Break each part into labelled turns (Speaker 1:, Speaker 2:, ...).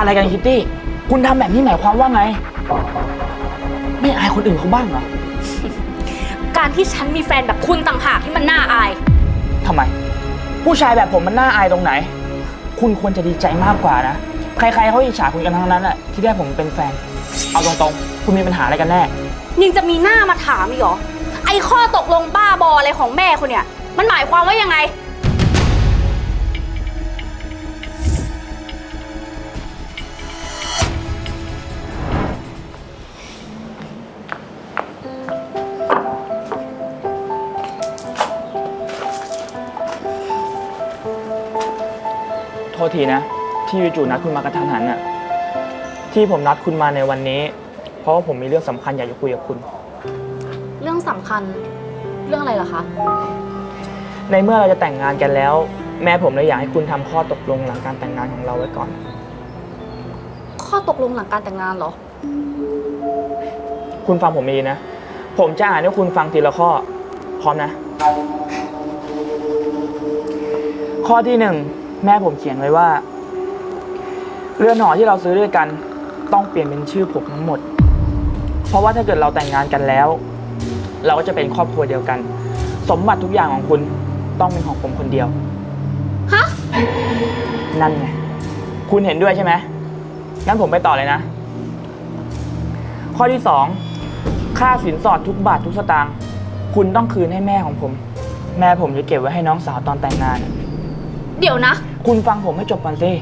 Speaker 1: อะไรกันคิตตี้ คุณทำแบบนี้หมายความว่าไง ไม่อายคนอื่นเขาบ้างเหรอ
Speaker 2: การที่ฉันมีแฟนแบบคุณต่างหากที่มันน่าอาย
Speaker 1: ทำไม ผู้ชายแบบผมมันน่าอายตรงไหน คุณควรจะดีใจมากกว่านะ ใครๆเขาอิจฉาคุณกันทั้งนั้นแหละที่ได้ผมเป็นแฟน เอาตรงๆ คุณมีปัญหาอะไรกันแน่
Speaker 2: ยังจะมีหน้ามาถามอีกเหรอ ไอ้ข้อตกลงบ้าบออะไรของแม่คุณเนี่ย มันหมายความว่ายังไง
Speaker 1: ษทีนะ ที่จู่ๆนัดคุณมากระทันหันน่ะที่ผมนัดคุณมาในวันนี้ เพราะว่าผมมีเรื่องสำคัญอยากจะคุยกับคุณ
Speaker 2: เรื่องสำคัญเรื่องอะไรเหรอคะ
Speaker 1: ในเมื่อเราจะแต่งงานกันแล้ว แม่ผมเลยอยากให้คุณทำข้อตกลงหลังการแต่งงานของเราไว้ก่อน
Speaker 2: ข้อตกลงหลังการแต่งงานเหรอ
Speaker 1: คุณฟังผมดีนะ ผมจะอ่านให้คุณฟังทีละข้อ พร้อมนะ ข้อที่หนึ่ง แม่ผมเขียนไว้ว่า เรือนหอที่เราซื้อด้วยกัน ต้องเปลี่ยนเป็นชื่อผมทั้งหมด เพราะว่าถ้าเกิดเราแต่งงานกันแล้ว เราก็จะเป็นครอบครัวเดียวกัน สมบัติทุกอย่างของคุณต้องเป็นของผมคนเดียว
Speaker 2: ฮะ
Speaker 1: นั่นไง คุณเห็นด้วยใช่ไหม งั้นผมไปต่อเลยนะ ข้อที่สองค่าสินสอดทุกบาททุกสตางค์คุณต้องคืนให้แม่ของผม แม่ผมจะเก็บไว้ให้น้องสาวตอนแต่งงาน
Speaker 2: เดี๋ยวนะ
Speaker 1: คุณฟังผมให้จบก่อนสิ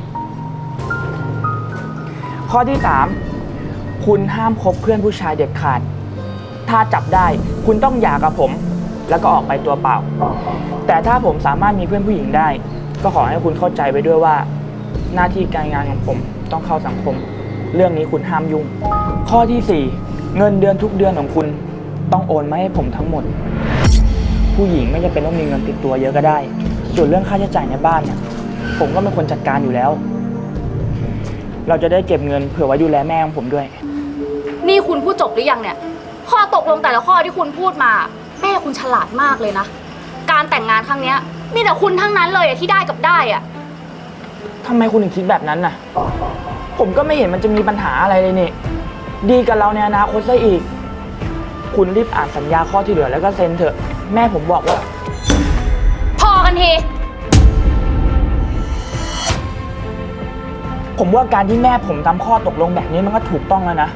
Speaker 1: ข้อที่สามคุณห้ามคบเพื่อนผู้ชายเด็ดขาด ถ้าจับได้คุณต้องหย่ากับผม แล้วก็ออกไปตัวเปล่า แต่ถ้าผมสามารถมีเพื่อนผู้หญิงได้ ก็ขอให้คุณเข้าใจไว้ด้วยว่า หน้าที่การงานของผมต้องเข้าสังคม เรื่องนี้คุณห้ามยุ่ง ข้อที่สี่เงินเดือนทุกเดือนของคุณ ต้องโอนมาให้ผมทั้งหมด ผู้หญิงไม่จำเป็นต้องมีเงินติดตัวเยอะก็ได้ ส่วนเรื่องค่าใช้จ่ายในบ้านเนี่ย ผมก็เป็นคนจัดการอยู่แล้ว เราจะได้เก็บเงินเผื่อไว้ดูแลแม่ของผมด้วย
Speaker 2: นี่คุณพูดจบหรือยังเนี่ย ข้อตกลงแต่ละข้อที่คุณพูดมา แม่คุณฉลาดมากเลยนะ การแต่งงานครั้งเนี้ยมีแต่คุณทั้งนั้นเลยอะที่ได้กับได้อะ
Speaker 1: ทำไมคุณถึงคิดแบบนั้นน่ะ ผมก็ไม่เห็นมันจะมีปัญหาอะไรเลยนี่ ดีกับเราในอนาคตซะอีก คุณรีบอ่านสัญญาข้อที่เหลือแล้วก็เซ็นเถอะ แม่ผมบอกว่า
Speaker 2: พอกันที
Speaker 1: ผมว่าการที่แม่ผมทำข้อตกลงแบบนี้มันก็ถูกต้องแล้วนะ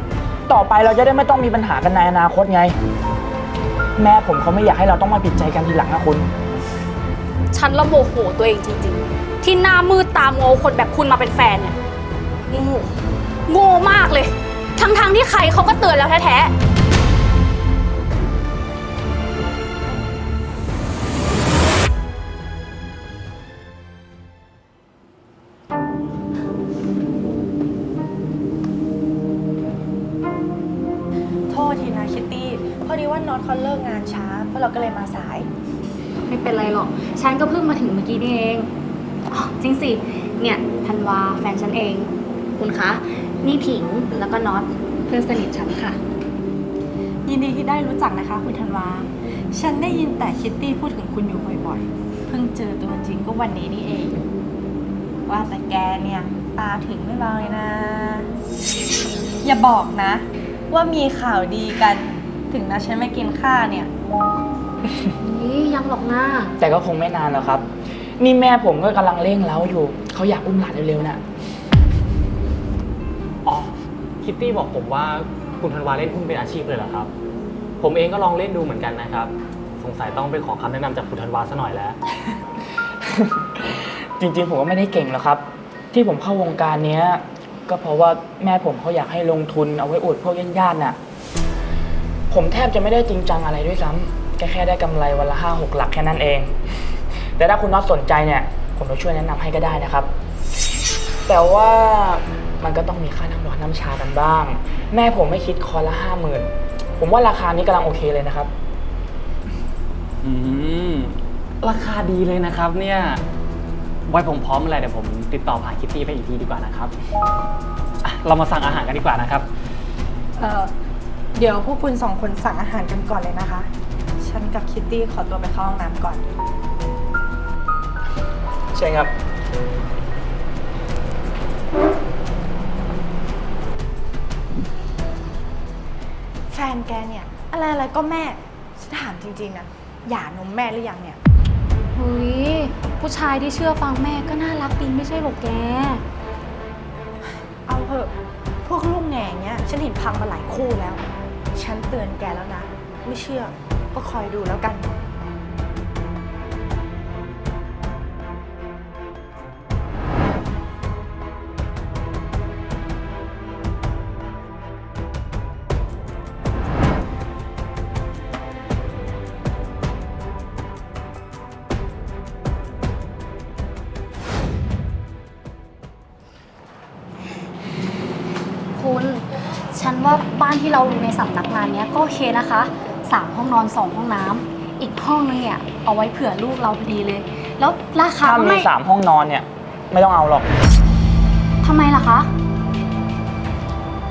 Speaker 1: ต่อไปเราจะได้ไม่ต้องมีปัญหากันในอนาคตไง แม่ผมเขาไม่อยากให้เราต้องมาผิดใจกันทีหลังนะคุณ
Speaker 2: ฉันละโมโหตัวเองจริงๆ ที่หน้ามืดตามโง่คนแบบคุณมาเป็นแฟนเนี่ยโง่โง่มากเลย ทั้งๆที่ใครเขาก็เตือนแล้วแท้ๆ
Speaker 3: เราก็เลยมาสาย
Speaker 2: ไม่เป็นไรหรอก ฉันก็เพิ่งมาถึงเมื่อกี้นี่เองอ๋อจริงสิ เนี่ยธันวาแฟนฉันเอง คุณคะ นี่ผิงแล้วก็น็อตเพื่อนสนิทฉันค่ะ
Speaker 3: ยินดีที่ได้รู้จักนะคะ คุณธันวา ฉันได้ยินแต่คิตตี้พูดถึงคุณอยู่บ่อยๆ เพิ่งเจอตัวจริงก็วันนี้นี่เอง ว่าแต่แกเนี่ย ตาถึงไม่เบาเลยนะ อย่าบอกนะ ว่ามีข่าวดีกัน ถึงนะฉันไม่กินข้าวเนี่ย
Speaker 2: นี่ยังหรอกหน้า
Speaker 1: แต่ก็คงไม่นานหรอกครับ นี่แม่ผมก็กำลังเร่งเล้าอยู่ เขาอยากอุ้มหลานเร็วๆน่ะ
Speaker 4: อ๋อ คิตตี้บอกผมว่าคุณธันวาเล่นหุ้นเป็นอาชีพเลยเหรอครับ ผมเองก็ลองเล่นดูเหมือนกันนะครับ สงสัยต้องไปขอคำแนะนำจากคุณธันวาซะหน่อยแล้ว
Speaker 1: จริงๆ ผมก็ไม่ได้เก่งหรอกครับ ที่ผมเข้าวงการเนี้ย ก็เพราะว่าแม่ผมเขาอยากให้ลงทุนเอาไว้อวดพวกญาติๆน่ะ ผมแทบจะไม่ได้จริงจังอะไรด้วยซ้ำ แค่แค่ได้กำไรวันละห้าหกหลักแค่นั้นเอง แต่ถ้าคุณน็อตสนใจเนี่ย ผมจะช่วยแนะนำให้ก็ได้นะครับ แต่ว่ามันก็ต้องมีค่าน้ำร้อนน้ำชากันบ้าง แม่ผมไม่คิดคอร์สละห้าหมื่นผมว่าราคานี้กำลังโอเคเลยนะครับ
Speaker 4: อืม ราคาดีเลยนะครับเนี่ย ไว้ผมพร้อมเมื่อไหรเดี๋ยวผมติดต่อผ่านคิตตี้ไปอีกทีดีกว่านะครับอะเรามาสั่งอาหารกันดีกว่านะครับ
Speaker 3: เอ่อเดี๋ยวพวกคุณสองคนสั่งอาหารกันก่อนเลยนะคะ ฉันกับคิตตี้ขอตัวไปเข้าห้องน้ำก่อน
Speaker 1: ใช่ครับ แฟ
Speaker 3: นแกเนี่ย อะไรอะไรก็แม่ ฉันถามจริงๆนะอย่านมแม่หรือยังเนี่ย
Speaker 2: เฮ้ยผู้ชายที่เชื่อฟังแม่ก็น่ารักดีไม่ใช่หรอกแก
Speaker 3: เอาเถอะ พวกลูกแง่เนี่ยฉันเห็นพังมาหลายคู่แล้ว ฉันเตือนแกแล้วนะ ไม่เชื่อ ก็คอยดูแล้วกัน
Speaker 2: คุณ ฉันว่าบ้านที่เราดูในสำนักงานเนี้ยก็โอเคนะคะ สามห้องนอนสองห้องน้ำอีกห้องนึงเนี่ยเอาไว้เผื่อลูกเราพอดีเลย แล้วราคา
Speaker 1: ถ้า
Speaker 2: ก็
Speaker 1: มี
Speaker 2: ไม่
Speaker 1: สามห้องนอนเนี่ย ไม่ต้องเอาหรอก
Speaker 2: ทำไมล่ะคะ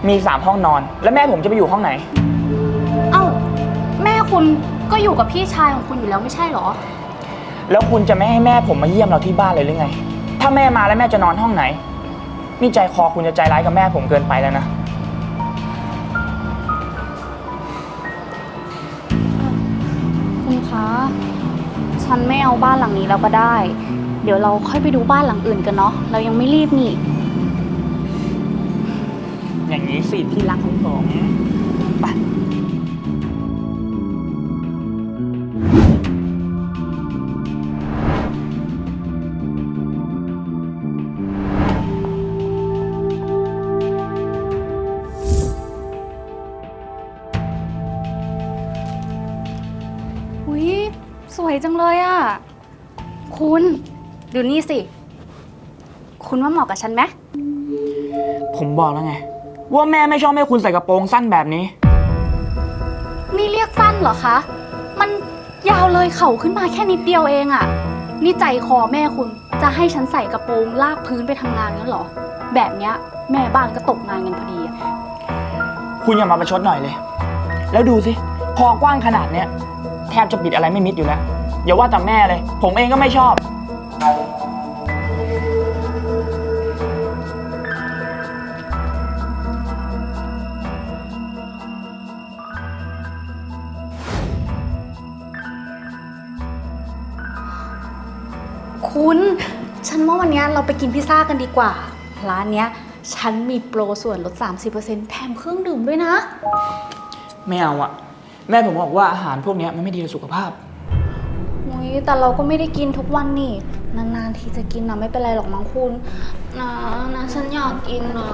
Speaker 1: มีสามห้องนอน แล้วแม่ผมจะไปอยู่ห้องไหน
Speaker 2: เอ้าแม่คุณก็อยู่กับพี่ชายของคุณอยู่แล้วไม่ใช่เหรอ
Speaker 1: แล้วคุณจะไม่ให้แม่ผมมาเยี่ยมเราที่บ้านเลยหรือไง ถ้าแม่มาแล้วแม่จะนอนห้องไหน นี่ใจคอคุณจะใจร้ายกับแม่ผมเกินไปแล้วนะ
Speaker 2: คะ ฉันไม่เอาบ้านหลังนี้แล้วก็ได้ เดี๋ยวเราค่อยไปดูบ้านหลังอื่นกันเนาะ เรายังไม่รีบนี่
Speaker 1: อย่างนี้สิที่รักของผม
Speaker 2: คุณ ดูนี่สิ คุณว่าเหมาะกับฉันไหม
Speaker 1: ผมบอกแล้วไง ว่าแม่ไม่ชอบให้คุณใส่กระโปรงสั้นแบบนี้
Speaker 2: นี่เรียกสั้นเหรอคะ มันยาวเลยเข่าขึ้นมาแค่นิดเดียวเองอะนี่ใจคอแม่คุณจะให้ฉันใส่กระโปรงลากพื้นไปทำงานงั้นเหรอ แบบเนี้ยแม่บ้านก็ตกงานกันพอดีอะ
Speaker 1: คุณอย่ามาประชดหน่อยเลย แล้วดูสิ คอกว้างขนาดเนี้ยแทบจะปิดอะไรไม่มิดอยู่แล้ว อย่าว่าแต่แม่เลย ผมเองก็ไม่ชอบ
Speaker 2: คุณ ฉันว่าวันเนี้ยเราไปกินพิซซ่ากันดีกว่า ร้านเนี้ย ฉันมีโปรส่วนลด 30%แถมเครื่องดื่มด้วยนะ
Speaker 1: ไม่เอาอะแม่ผมบอกว่าอาหารพวกเนี้ยมันไม่ดีต่อสุขภาพ
Speaker 2: อุ้ย แต่เราก็ไม่ได้กินทุกวันนี่ นานๆทีจะกินนะไม่เป็นไรหรอกมั้งคุณ นะนะฉันอยากกินนะ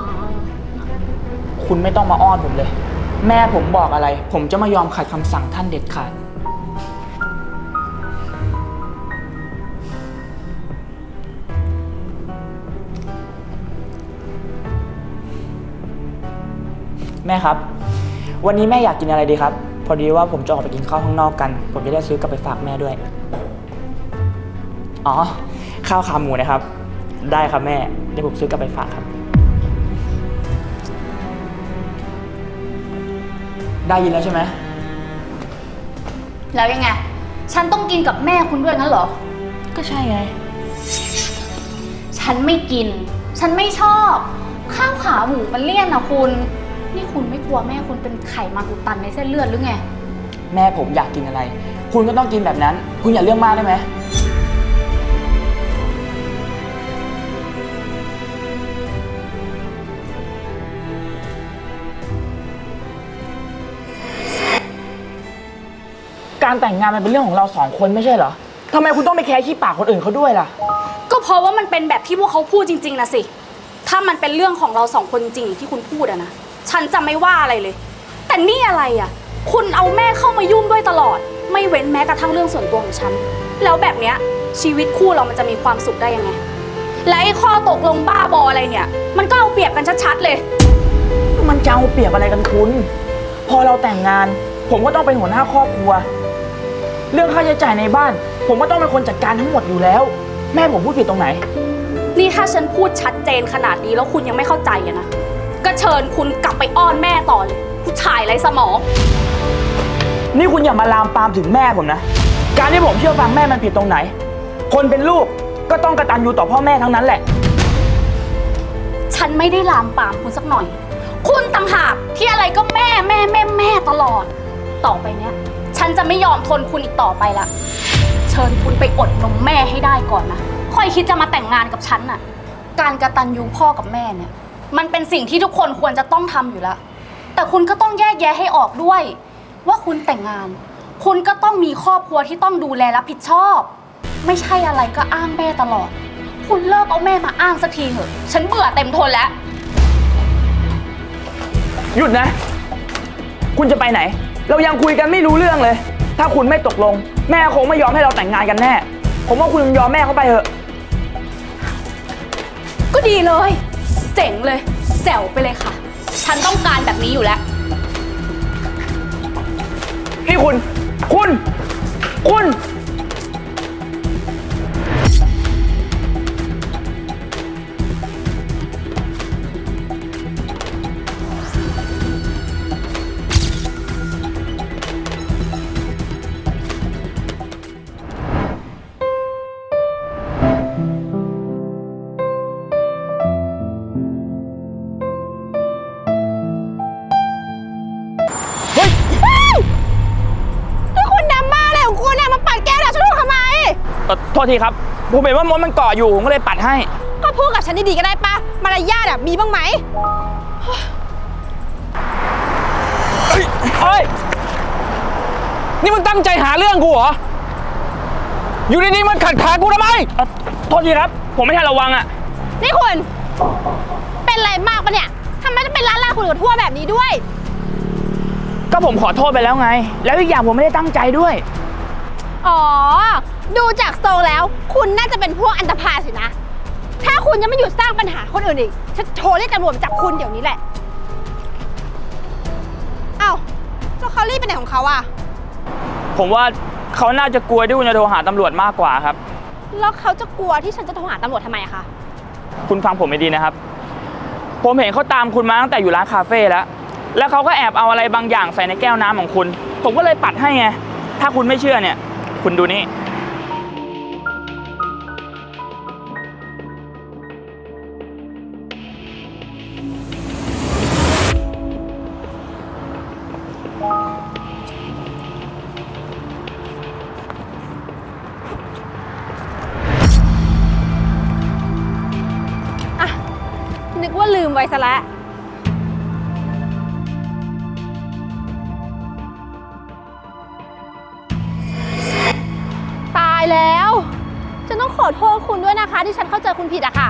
Speaker 1: คุณไม่ต้องมาอ้อนผมเลย แม่ผมบอกอะไร ผมจะไม่ยอมขัดคำสั่งท่านเด็ดขาด แม่ครับ วันนี้แม่อยากกินอะไรดีครับ พอดีว่าผมจะออกไปกินข้าวข้างนอกกัน ผมจะได้ซื้อกลับไปฝากแม่ด้วย อ๋อ ข้าวขาหมูนะครับ ได้ครับแม่เดี๋ยวผมซื้อกลับไปฝากครับ ได้ยินแล้วใช่ไหม
Speaker 2: แล้วยังไง ฉันต้องกินกับแม่คุณด้วยงั้นเหรอ
Speaker 1: ก็ใช่ไง
Speaker 2: ฉันไม่กิน ฉันไม่ชอบ ข้าวขาหมูมันเลี่ยนนะคุณ นี่คุณไม่กลัวแม่คุณเป็นไขมันอุดตันในเส้นเลือดหรือไง
Speaker 1: แม่ผมอยากกินอะไร คุณก็ต้องกินแบบนั้น คุณอย่าเรื่องมากได้ไหม การแต่งงานมันเป็นเรื่องของเราสองคนไม่ใช่เหรอทำไมคุณต้องไปแคร์ขี้ปากคนอื่นเขาด้วยล่ะ
Speaker 2: ก็เพราะว่ามันเป็นแบบที่พวกเขาพูดจริงๆนะสิ ถ้ามันเป็นเรื่องของเราสองคนจริงๆที่คุณพูดอะนะ ฉันจะไม่ว่าอะไรเลย แต่นี่อะไรอะคุณเอาแม่เข้ามายุ่งด้วยตลอด ไม่เว้นแม้กระทั่งเรื่องส่วนตัวของฉัน แล้วแบบเนี้ยชีวิตคู่เรามันจะมีความสุขได้ยังไง และไอ้ข้อตกลงบ้าบออะไรเนี่ย มันก็เอาเปรียบกันชัดๆเลย
Speaker 1: มันจะเอาเปรียบอะไรกันคุณ พอเราแต่งงาน ผมก็ต้องเป็นหัวหน้าครอบครัว เรื่องค่าใช้จ่ายในบ้าน ผมก็ต้องเป็นคนจัดการทั้งหมดอยู่แล้ว แม่ผมพูดผิดตรงไหน
Speaker 2: นี่ถ้าฉันพูดชัดเจนขนาดนี้แล้วคุณยังไม่เข้าใจอะนะ ก็เชิญคุณกลับไปอ้อนแม่ต่อเลย ผู้ชายไร้สมอง
Speaker 1: นี่คุณอย่ามาลามปามถึงแม่ผมนะ การที่ผมเชื่อฟังแม่มันผิดตรงไหน คนเป็นลูกก็ต้องกระตันยูต่อพ่อแม่ทั้งนั้นแหละ
Speaker 2: ฉันไม่ได้ลามปามคุณสักหน่อย คุณต่างหากที่อะไรก็แม่แม่แม่แม่ตลอด ต่อไปเนี้ยฉั นจะไม่ยอมทนคุณอีกต่อไปละ เชิญคุณไปอดนมแม่ให้ได้ก่อนนะ ค่อยคิดจะมาแต่งงานกับฉันน่ะ การกระตันยูพ่อกับแม่เนี่ย มันเป็นสิ่งที่ทุกคนควรจะต้องทำอยู่แล้ว แต่คุณก็ต้องแยกแยะให้ออกด้วย ว่าคุณแต่งงาน คุณก็ต้องมีครอบครัวที่ต้องดูแลรับผิดชอบ ไม่ใช่อะไรก็อ้างแม่ตลอด คุณเลิกเอาแม่มาอ้างสักทีเถอะ ฉันเบื่อเต็มทนแล้ว
Speaker 1: หยุดนะ คุณจะไปไหน เรายังคุยกันไม่รู้เรื่องเลย ถ้าคุณไม่ตกลง แม่คงไม่ยอมให้เราแต่งงานกันแน่ ผมว่าคุณยอมแม่เขาไปเถอะ
Speaker 2: ก็ดีเลย เจ๋งเลย แจ๋วไปเลยค่ะ ฉันต้องการแบบนี้อยู่แล้ว
Speaker 1: นี่คุณ คุณ คุณ
Speaker 3: ท
Speaker 1: ษทีครับ ผมเห็นว่ามดมันเกาะอยู่ผมก็เลยปัดให้
Speaker 3: ก็พูดกับฉันดีๆก็ได้ปะมารยาทอะมีบ้างไหม
Speaker 4: เฮ้ย นี่มึงตั้งใจหาเรื่องกูเหรอ อยู่ดีๆมันขัดขากูทำไม
Speaker 1: เอ่อโทษทีครับ ผมไม่ทันระวังอะ
Speaker 3: นี่คุณ เป็นอะไรมากปะเนี่ยทำไมต้องเป็นร้านลาคุณกับทั่วแบบนี้ด้วย
Speaker 1: ก็ผมขอโทษไปแล้วไง แล้วอีกอย่างผมไม่ได้ตั้งใจด้วย
Speaker 3: อ๋อ ดูจากทรงแล้ว คุณน่าจะเป็นพวกอันตพาลสินะ ถ้าคุณยังไม่หยุดสร้างปัญหาคนอื่นอีกฉันโทรเรียกตำรวจมาจับคุณเดี๋ยวนี้แหละ เอ้าแล้วเขารีบไปไหนของเขาอะ
Speaker 1: ผมว่าเขาน่าจะกลัวที่คุณจะโทรหาตำรวจมากกว่าครับ
Speaker 3: แล้วเขาจะกลัวที่ฉันจะโทรหาตำรวจทำไมอะคะ
Speaker 1: คุณฟังผมให้ดีนะครับ ผมเห็นเขาตามคุณมาตั้งแต่อยู่ร้านคาเฟ่แล้ว แล้วเขาก็แอบเอาอะไรบางอย่างใส่ในแก้วน้ำของคุณ ผมก็เลยปัดให้ไง ถ้าคุณไม่เชื่อเนี่ย คุณดูนี่
Speaker 3: ไว้ซะแล้วตายแล้วฉันต้องขอโทษคุณด้วยนะคะ ที่ฉันเข้าใจคุณผิดอะค่ะ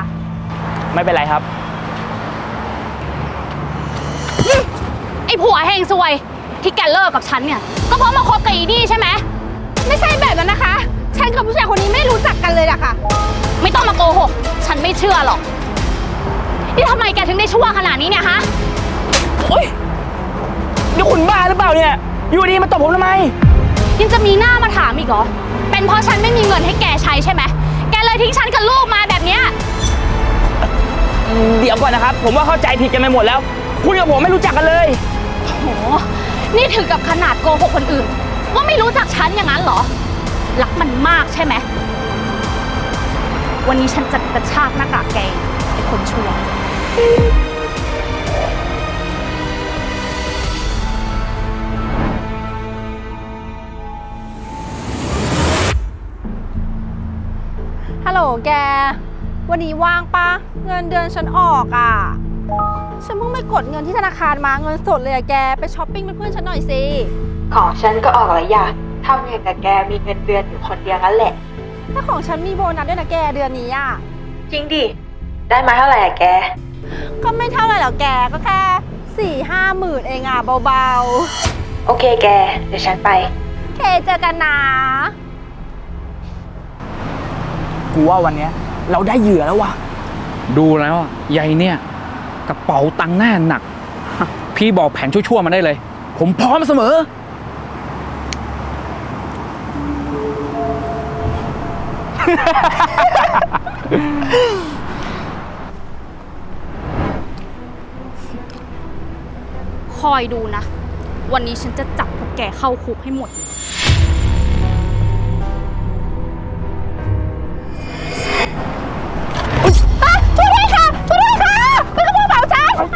Speaker 1: ไม่เป็นไรครับ
Speaker 2: ไอ้ผัวแห่งซวย ที่แกเลิกกับฉันเนี่ย ก็เพราะมาคบกับอีนี่ใช่ไหม
Speaker 3: ไม่ใช่แบบนั้นนะคะ ฉันกับผู้ชายคนนี้ไม่รู้จักกันเลยอะค่ะ
Speaker 2: ไม่ต้องมาโกหก ฉันไม่เชื่อหรอก นี่ทำไมแกถึงได้ชั่วขนาดนี้เนี่ยฮะ
Speaker 1: โอ๊ยนี่คุณบ้าหรือเปล่าเนี่ย อยู่ดีมาตบผมทำไม
Speaker 2: ยังจะมีหน้ามาถามอีกเหรอ เป็นเพราะฉันไม่มีเงินให้แกใช้ใช่ไหม แกเลยทิ้งฉันกับลูกมาแบบเนี้ย
Speaker 1: เดี๋ยวก่อนนะครับ ผมว่าเข้าใจผิดกันไปหมดแล้ว คุณกับผมไม่รู้จักกันเลย
Speaker 2: โห นี่ถึงกับขนาดโกหกคนอื่น ว่าไม่รู้จักฉันอย่างนั้นเหรอ รักมันมากใช่ไหม วันนี้ฉันจะกระชากหน้ากากแกไอ้คนชั่ว
Speaker 3: ฮัลโหลแก วันนี้ว่างปะเงินเดือนฉันออกอะฉันเพิ่งไปกดเงินที่ธนาคารมาเงินสดเลยอะแก ไปช้อปปิ้งเป็นเพื่อนฉันหน่อยสิ
Speaker 5: ของฉันก็ออกหลายอย่างทำอย่างกับแกมีเงินเดือนอยู่คนเดียวนั่นแหละ
Speaker 3: ถ้าของฉันมีโบนัสด้วยนะแกเดือนนี้อะ
Speaker 5: จริงดิ ได้มาเท่าไหร่อะแก
Speaker 3: ก็ไม่เท่าไหร่หรอกแกก็แค่สี่ห้าหมื่นเองอะเบา
Speaker 5: โอเคแก เดี๋ยวฉันไป
Speaker 3: ๆเคเจอกันนะ
Speaker 1: กูว่าวันเนี้ยเราได้เหยื่อแล้วว่ะ
Speaker 6: ดูแล้วอะยายเนี่ย กระเป๋าตังค์แน่หนัก พี่บอกแผนชั่วๆมาได้เลย ผมพร้อมเสมอ
Speaker 2: อยดูนะ วันนี้ฉันจะจับพวกแกเข้าคุกให้หมดเลย
Speaker 3: ช่วยด้วยค่ะ ช่วยด้วยค่ะคุณขโมยกระเป๋าฉัน
Speaker 1: ไป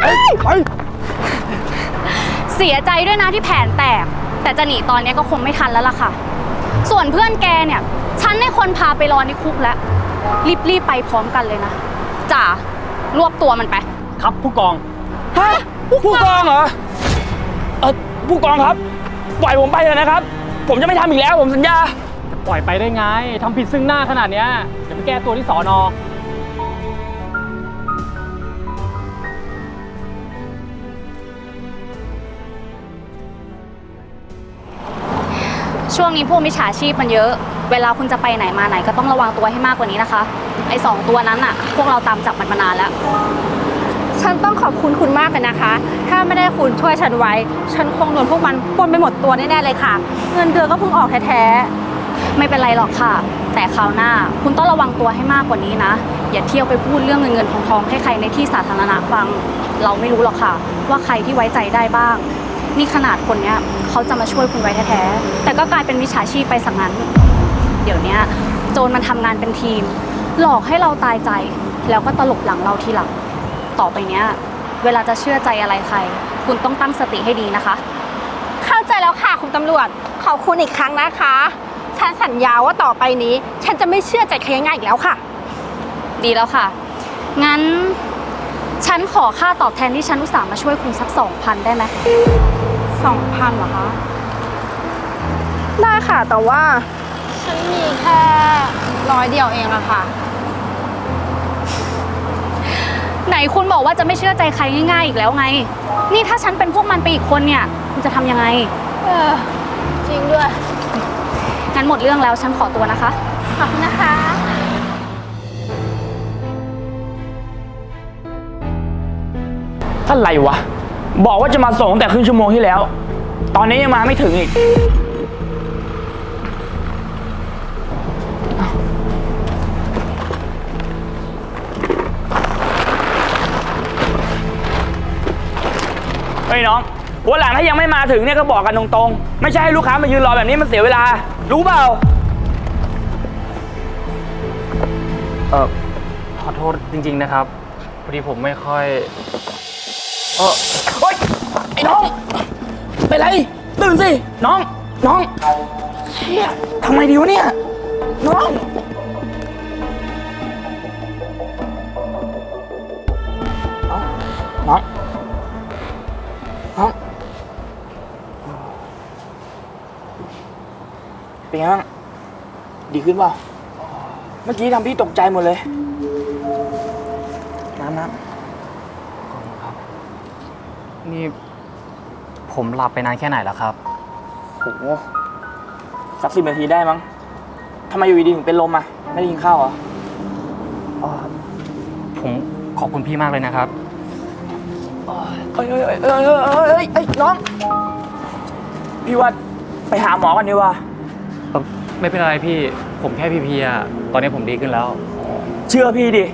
Speaker 2: เสียใจด้วยนะที่แผนแตก แต่จะหนีตอนนี้ก็คงไม่ทันแล้วล่ะค่ะ ส่วนเพื่อนแกเนี่ย ฉันให้คนพาไปรอในคุกแล้ว รีบๆไปพร้อมกันเลยนะจ่ารวบตัวมันไป
Speaker 4: ครับผู้กอง
Speaker 1: ฮะผู้กองเหรอ เออผู้กองครับ ปล่อยผมไปเลยนะครับ ผมจะไม่ทำอีกแล้ว ผมสัญญา
Speaker 4: ปล่อยไปได้ไงทำผิดซึ่งหน้าขนาดเนี้ยเดี๋ยวไปแก้ตัวที่สอนอ
Speaker 2: ช่วงนี้พวกมิจฉาชีพมันเยอะ เวลาคุณจะไปไหนมาไหนก็ต้องระวังตัวให้มากกว่านี้นะคะ ไอ้สองตัวนั้นอะพวกเราตามจับมันมานานแล้ว
Speaker 3: ฉันต้องขอบคุณคุณมากเลยนะคะ ถ้าไม่ได้คุณช่วยฉันไว้ ฉันคงโดนพวกมันปล้นไปหมดตัวแน่ๆเลยค่ะ เงินเดือนก็เพิ่งออกแท้ๆ
Speaker 2: ไม่เป็นไรหรอกค่ะ แต่คราวหน้าคุณต้องระวังตัวให้มากกว่านี้นะ อย่าเที่ยวไปพูดเรื่องเงินเงินทองทองให้ใครในที่สาธารณะฟัง เราไม่รู้หรอกค่ะ ว่าใครที่ไว้ใจได้บ้าง นี่ขนาดคนเนี้ยเขาจะมาช่วยคุณไว้แท้ๆ แต่ก็กลายเป็นมิจฉาชีพไปสังนั้น เดี๋ยวนี้โจรมันทำงานเป็นทีม หลอกให้เราตายใจ แล้วก็ตลบหลังเราทีหลัง ต่อไปเนี้ย เวลาจะเชื่อใจอะไรใคร คุณต้องตั้งสติให้ดีนะคะ
Speaker 3: ๆเข้าใจแล้วค่ะคุณตำรวจ ขอบคุณอีกครั้งนะคะ ฉันสัญญาว่าต่อไปนี้ ฉันจะไม่เชื่อใจใครง่ายๆอีกแล้วค่ะ
Speaker 2: ดีแล้วค่ะ งั้น ฉันขอค่าตอบแทนที่ฉันอุตส่าห์มาช่วยคุณสักสองพันได้ไหม
Speaker 3: สองพันเหรอคะ ได้ค่ะ แต่ว่า ฉันมีแค่ร้อยเดียวเองอะค่ะ
Speaker 2: ไหนคุณบอกว่าจะไม่เชื่อใจใครง่ายๆอีกแล้วไง นี่ถ้าฉันเป็นพวกมันไปอีกคนเนี่ย คุณจะทำยังไง
Speaker 3: เออจริงด้วย
Speaker 2: งั้นหมดเรื่องแล้วฉันขอตัวนะคะ
Speaker 3: ขอบคุณนะคะ
Speaker 1: อะไรวะ บอกว่าจะมาส่งตั้งแต่ครึ่งชั่วโมงที่แล้ว ตอนนี้ยังมาไม่ถึงอีก ฮ้ยน้องวันหลังถ้ายังไม่มาถึงเนี่ยก็บอกกันตรงๆ ไม่ใช่ให้ลูกค้ามายืนรอแบบนี้มันเสียเวลา รู้เปล่า
Speaker 4: เออขอโทษจริง ๆนะครับ พอดีผมไม่ค่อย
Speaker 1: เออเฮ้ยไอ้น้อง เป็นไร ตื่นสิ น้อง น้องเชี่ยทำไงดีวะเนี่ย น้องน้อง เป็นไงบ้างดีขึ้นเปล่าเมื่อกี้ทำพี่ตกใจหมดเลย น้ำน้ำ
Speaker 4: นี่ ผมหลับไปนานแค่ไหนแล้วครับำ
Speaker 1: โหสักสิบนาทีได้มั้งทำไมอยู่ดีๆถึงเป็นลมอะ ไม่ได้กินข้าวเหรอ
Speaker 4: ผมขอบคุณพี่มากเลยนะครับ
Speaker 1: เอ้ยเอ้ยเอ้ยเอ้ยเอ้ยเอ้ยเอ้ยน้อง พี่ว่าไปหาหมอกันดีกว่า
Speaker 4: ไม่เป็นไรพี่ ผมแค่เพลียๆตอนนี้ผมดีขึ้นแล้ว
Speaker 1: เชื่อพี่ดิ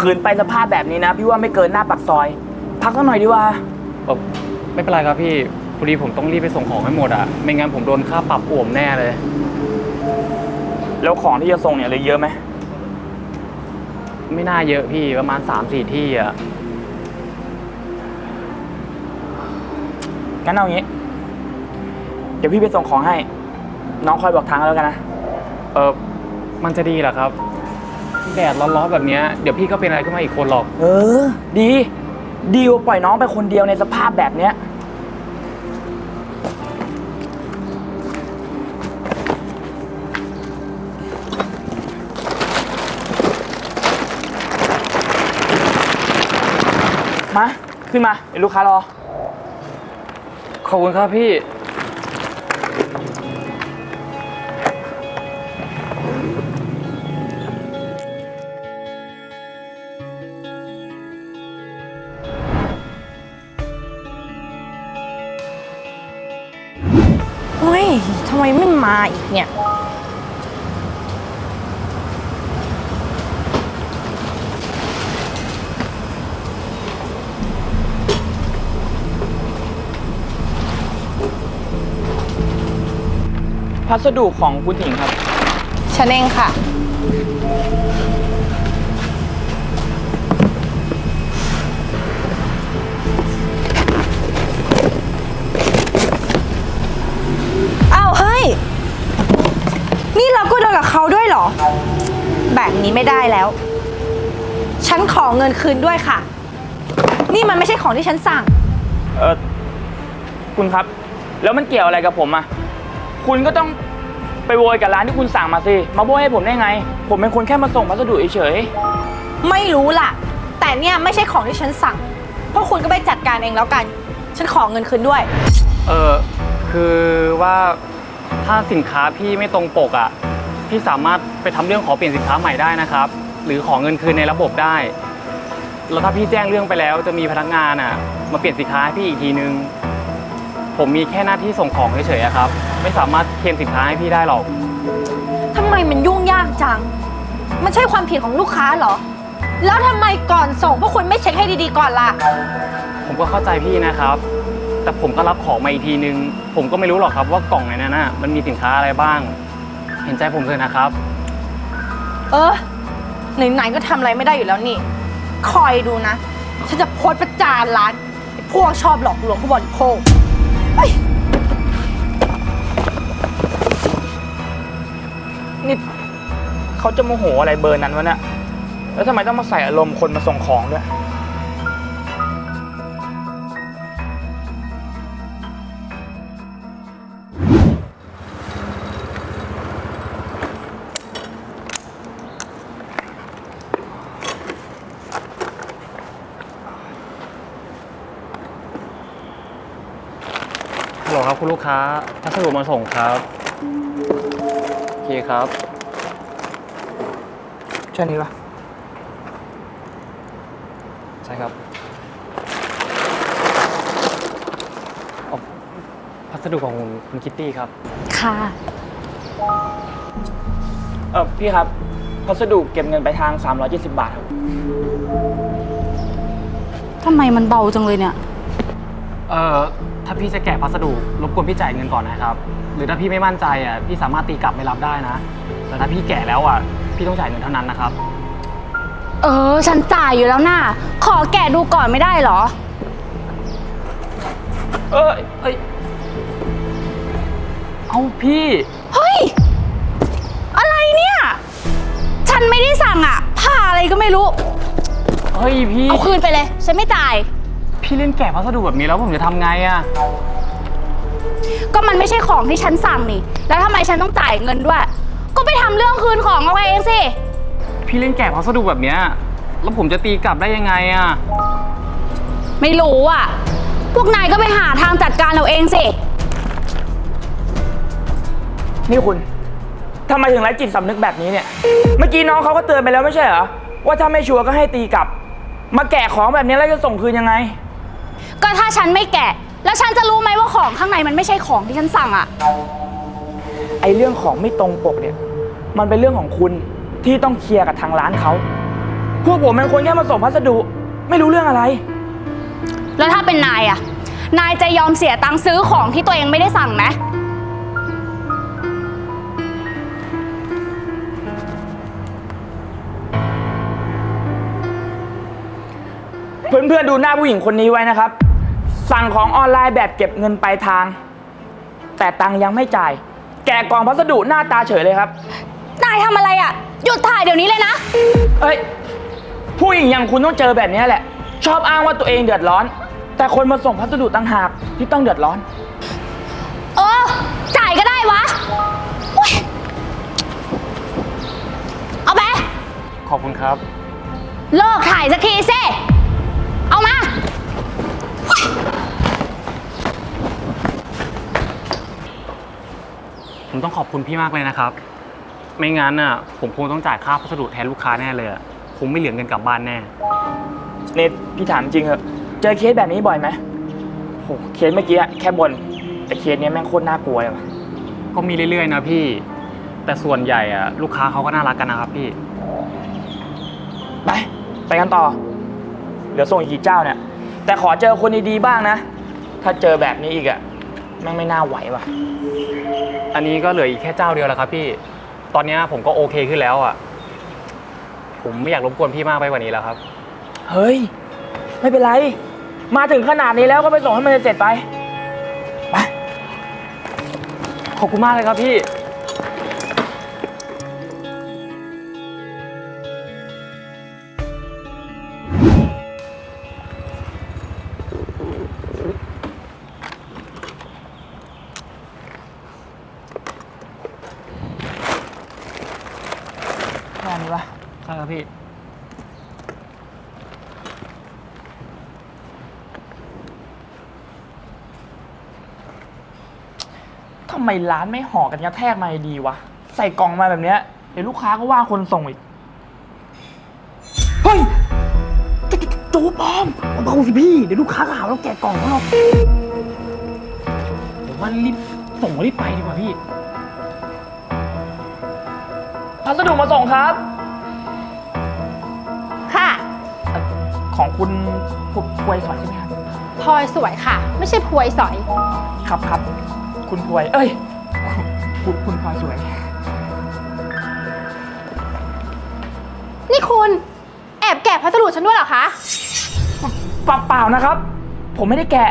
Speaker 1: ขืนไปสภาพแบบนี้นะ พี่ว่าไม่เกินหน้าปากซอย พักสักหน่อยดีกว่า
Speaker 4: เอ่อไม่เป็นไรครับพี่ พอดีผมต้องรีบไปส่งของให้หมดอะไม่งั้นผมโดนค่าปรับอ่วมแน่เลย
Speaker 1: แล้วของที่จะส่งเนี่ยเหลยเยอะไหม
Speaker 4: ไม่น่าเยอะพี่ประมาณ 3-4 ที่อะ
Speaker 1: งั้นเอางี้ เดี๋ยวพี่ไปส่งของให้ น้องคอยบอกทางแล้วกันนะ
Speaker 4: เออมันจะดีเหรอครับ แดดร้อนๆแบบเนี้ยเดี๋ยวพี่ก็เป็นอะไรขึ้นมาอีกคนหรอก
Speaker 1: เออ ดีดีกว่าปล่อยน้องไปคนเดียวในสภาพแบบเนี้ย มา ขึ้นมาเดี๋ยวลูกค้ารอ
Speaker 4: ขอบคุณครับพี่
Speaker 3: อีกเนี่ย
Speaker 1: พัสดุของคุณถิงครับ
Speaker 3: ฉันเองค่ะ
Speaker 1: นี้
Speaker 3: ไม่ได้แล้ว ฉันขอเงินคืนด้วยค่ะ นี่มันไม่ใช่ของที่ฉันสั่ง
Speaker 1: เออคุณครับ แล้วมันเกี่ยวอะไรกับผมอะคุณก็ต้องไปโวยกับร้านที่คุณสั่งมาสิ มาโวยให้ผมได้ไง ผมเป็นคนแค่มาส่งพัสดุเฉย
Speaker 3: ไม่รู้ล่ะ แต่เนี่ยไม่ใช่ของที่ฉันสั่ง พวกคุณก็ไปจัดการเองแล้วกัน ฉันขอเงินคืนด้วย
Speaker 4: เออคือว่าถ้าสินค้าพี่ไม่ตรงปกอะ พี่สามารถไปทำเรื่องขอเปลี่ยนสินค้าใหม่ได้นะครับ หรือขอเงินคืนในระบบได้ แล้วถ้าพี่แจ้งเรื่องไปแล้วจะมีพนักงานอะ มาเปลี่ยนสินค้าให้พี่อีกทีนึง ผมมีแค่หน้าที่ส่งของเฉยๆอะครับ ไม่สามารถเคลมสินค้าให้พี่ได้หรอก
Speaker 3: ทำไมมันยุ่งยากจัง มันใช่ความผิดของลูกค้าเหรอ แล้วทำไมก่อนส่งพวกคุณไม่เช็คให้ดีๆก่อนล่ะ
Speaker 4: ผมก็เข้าใจพี่นะครับ แต่ผมก็รับของมาอีกทีนึง ผมก็ไม่รู้หรอกครับว่ากล่องในนั้นน่ะมันมีสินค้าอะไรบ้าง เห็นใจผมเถอะนะครับ
Speaker 3: เออ ไหนๆก็ทำอะไรไม่ได้อยู่แล้วนี่ คอยดูนะ ฉันจะโพสต์ประจานร้านไอ้พวกชอบหลอกลวงผู้บริโภคเฮ้ย
Speaker 1: ๆนี่เขาจะโมโหอะไรเบอร์นั้นวะเนี่ย แล้วทำไมต้องมาใส่อารมณ์คนมาส่งของด้วย
Speaker 4: ครับคุณลูกค้าพัสดุมาส่งครับโอเคครับ
Speaker 1: ใช่นี้ปะ
Speaker 4: ใช่ครับอ๋อพัสดุของคุณคุณคิตตี้ครับ
Speaker 2: ค่ะ
Speaker 1: เออพี่ครับ พัสดุเก็บเงินไปทาง 370 บาทครับ
Speaker 2: ทำไมมันเบาจังเลยเนี่ย
Speaker 4: เอ่อ ถ้าพี่จะแกะพัสดุรบกวนพี่จ่ายเงินก่อนนะครับ หรือถ้าพี่ไม่มั่นใจอะพี่สามารถตีกลับไม่รับได้นะ แต่ถ้าพี่แกะแล้วอะพี่ต้องจ่ายเงินเท่านั้นนะครับ
Speaker 2: เออ ฉันจ่ายอยู่แล้วน่ะ ขอแกะดูก่อนไม่ได้เหรอ
Speaker 1: เออเอ้ยเอาพี่
Speaker 2: เฮ้ย อะไรเนี่ย ฉันไม่ได้สั่งอะผ้าอะไรก็ไม่รู้
Speaker 1: เฮ้ยพี่
Speaker 2: เอาคืนไปเลย ฉันไม่จ่าย
Speaker 4: พี่เล่นแกะพัสดุแบบนี้แล้วผมจะทำไงอะ
Speaker 2: ก็มันไม่ใช่ของที่ฉันสั่งนี่ แล้วทำไมฉันต้องจ่ายเงินด้วย ก็ไปทำเรื่องคืนของเอาเองสิ
Speaker 4: พี่เล่นแกะพัสดุแบบเนี้ยแล้วผมจะตีกลับได้ยังไงอะ
Speaker 2: ไม่รู้อะ พวกนายก็ไปหาทางจัดการเอาเองสิ
Speaker 1: นี่คุณทำไมถึงไร้จิตสำนึกแบบนี้เนี่ย เมื่อกี้น้องเขาก็เตือนไปแล้วไม่ใช่เหรอ ว่าถ้าไม่ชัวร์ก็ให้ตีกลับ มาแกะของแบบนี้แล้วจะส่งคืนยังไง
Speaker 2: ก็ถ้าฉันไม่แกะ แล้วฉันจะรู้ไหมว่าของข้างในมันไม่ใช่ของที่ฉันสั่งอะ
Speaker 1: ไอเรื่องของไม่ตรงปกเนี่ย มันเป็นเรื่องของคุณที่ต้องเคลียร์กับทางร้านเขา พวกผมเป็นคนแค่มาส่งพัสดุ ไม่รู้เรื่องอะไร
Speaker 2: แล้วถ้าเป็นนายอะนายจะยอมเสียตังค์ซื้อของที่ตัวเองไม่ได้สั่งไหม
Speaker 1: เพื่อนๆดูหน้าผู้หญิงคนนี้ไว้นะครับ สั่งของออนไลน์แบบเก็บเงินปลายทาง แต่ตังค์ยังไม่จ่าย แกะกล่องพัสดุหน้าตาเฉยเลยครับ
Speaker 2: นายทำอะไรอะ หยุดถ่ายเดี๋ยวนี้เลยนะ
Speaker 1: เอ้ยผู้หญิงอย่างคุณต้องเจอแบบนี้แหละ ชอบอ้างว่าตัวเองเดือดร้อน แต่คนมาส่งพัสดุต่างหากที่ต้องเดือดร้อน
Speaker 2: เออ จ่ายก็ได้วะโอ๊ยเอาไป
Speaker 4: ขอบคุณครับ
Speaker 2: เลิกถ่ายสักทีสิ เอามา
Speaker 4: ผมต้องขอบคุณพี่มากเลยนะครับ ไม่งั้นน่ะ ผมคงต้องจ่ายค่าพัสดุแทนลูกค้าแน่เลยอะคงไม่เหลือเงินกลับบ้านแน่
Speaker 1: เนทพี่ถามจริงเหอะเจอเคสแบบนี้บ่อยไหมโหเคสเมื่อกี้อะแค่บน แต่เคสเนี้ยแม่งโคตรน่ากลัวเลยว่ะ
Speaker 4: ก็มีเรื่อยๆนะพี่ แต่ส่วนใหญ่อะลูกค้าเขาก็น่ารักกันนะครับพี่
Speaker 1: ไป ไปกันต่อ เดี๋ยวส่งอีกกี่เจ้าเนี่ย แต่ขอเจอคนดีๆบ้างนะ ถ้าเจอแบบนี้อีกอะ แม่งไม่น่าไหวว่ะ
Speaker 4: อันนี้ก็เหลืออีกแค่เจ้าเดียวแล้วครับพี่ ตอนเนี้ยผมก็โอเคขึ้นแล้วอะผมไม่อยากรบกวนพี่มากไปกว่านี้แล้วครับ
Speaker 1: เฮ้ย ไม่เป็นไร มาถึงขนาดนี้แล้วก็ไปส่งให้มันเสร็จไป ไป
Speaker 4: ขอบคุณมากเลยครับพี่ พี่
Speaker 1: ทำไมร้านไม่ห่อกันกระแทกมาดีวะ ใส่กล่องมาแบบเนี้ย เดี๋ยวลูกค้าก็ว่าคนส่งอีก เฮ้ยจจูปลอมเบาๆสิพี่ เดี๋ยวลูกค้าก็หาว่าเราแกะกล่องแล้วหรอก
Speaker 4: ผมว่ารีบส่งรีบไปดีกว่าพี่
Speaker 1: พัสดุมาส่งครับ
Speaker 3: คุ
Speaker 1: ณผุดพวยสอยใช่ไหมครับ
Speaker 3: พลอยสวยค่ะ ไม่ใช่พวยสอย
Speaker 1: ครับครับ คุณพวย เอ้ย คุณคุณพลอยสวย
Speaker 3: นี่คุณแอบแกะพัสดุฉันด้วยเหรอคะ
Speaker 1: เปล่าเปล่านะครับ ผมไม่ได้แกะ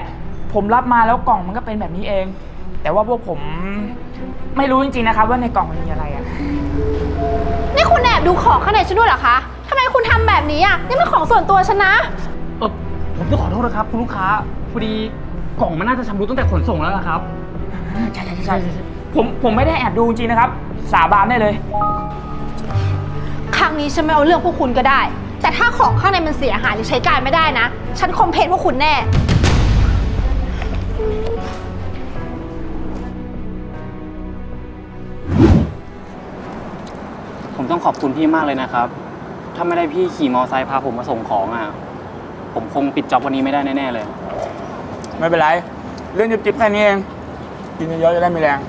Speaker 1: ผมรับมาแล้วกล่องมันก็เป็นแบบนี้เอง แต่ว่าพวกผมไม่รู้จริงๆนะครับว่าในกล่องมันมีอะไรอะ
Speaker 3: นี่คุณแอบดูของข้างในฉันด้วยเหรอคะทำไม คุณทำแบบนี้อะนี่มันของส่วนตัวฉันนะ
Speaker 4: เออผมต้องขอโทษนะครับ คุณลูกค้าพอดีกล่องมันน่าจะชำรุดตั้งแต่ขนส่งแล้วนะครับ
Speaker 1: ใช่ใช่ใช่ใช่ผมผมไม่ได้แอบดูจริงๆนะครับ สาบานได้เลย
Speaker 3: ครั้งนี้ฉันไม่เอาเรื่องพวกคุณก็ได้ แต่ถ้าของข้างในมันเสียหายหรือใช้การไม่ได้นะ ฉันคอมเพลนพวกคุณแน่
Speaker 4: ผมต้องขอบคุณพี่มากเลยนะครับ ถ้าไม่ได้พี่ขี่มอไซค์พาผมมาส่งของอะ ผมคงปิดจ็อบวันนี้ไม่ได้แน่ๆเลย
Speaker 1: ไม่เป็นไร เรื่องจิบๆแค่นี้เอง กินเยอะๆจะได้มีแรง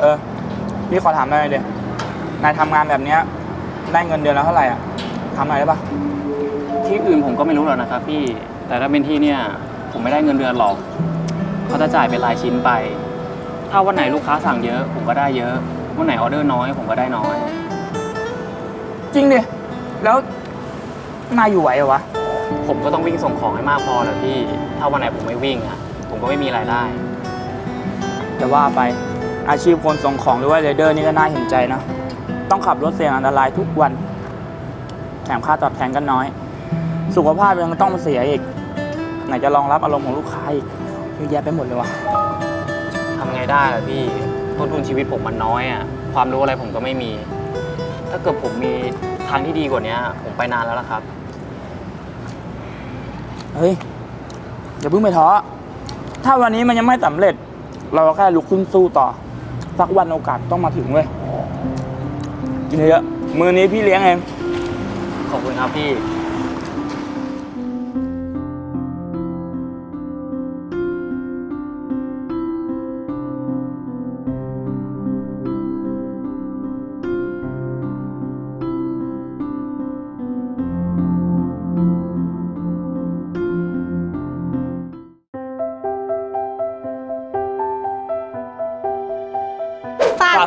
Speaker 1: เออ พี่ขอถามหน่อยเดียนายทำงานแบบเนี้ย ได้เงินเดือนแล้วเท่าไหร่อะทำหน่อยได้ปะ
Speaker 4: ที่อื่นผมก็ไม่รู้หรอกนะครับพี่ แต่ถ้าเป็นที่เนี่ย ผมไม่ได้เงินเดือนหรอกเขาจะจ่ายเป็นรายชิ้นไป ถ้าวันไหนลูกค้าสั่งเยอะ ผมก็ได้เยอะ วันไหนออเดอร์น้อย ผมก็ได้น้อย
Speaker 1: จริงดิ แล้วนายอยู่ไหวเหรอวะ
Speaker 4: ผมก็ต้องวิ่งส่งของให้มากพอแหละพี่ ถ้าวันไหนผมไม่วิ่งอะ ผมก็ไม่มีรายได้
Speaker 1: แต่ว่าไปอาชีพคนส่งของหรือว่าเรเดอร์นี่ก็น่าเห็นใจนะ ต้องขับรถเสี่ยงอันตรายทุกวัน แถมค่าตอบแทนก็น้อย สุขภาพยังต้องมาเสียอีก ไหนจะรองรับอารมณ์ของลูกค้าอีกเยอะแยะไปหมดเลยวะ
Speaker 4: ทำไงได้ล่ะพี่ ต้นทุนชีวิตผมมันน้อยอะ ความรู้อะไรผมก็ไม่มี ถ้าเกิดผมมีทางที่ดีกว่านี้ ผมไปนานแล้วล่ะครับ
Speaker 1: เฮ้ยอย่าเพิ่งไปท้อถ้าวันนี้มันยังไม่สำเร็จ เราก็แค่ลุกขึ้นสู้ต่อ สักวันโอกาสต้องมาถึงเว้ยกินเยอะๆมือนี้พี่เลี้ยงเอง
Speaker 4: ขอบคุณครับพี่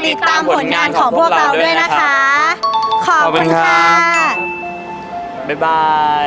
Speaker 3: ติดตามผลงานของพวกเราด้วยนะคะ ขอบคุณค่ะ
Speaker 1: บ๊ายบาย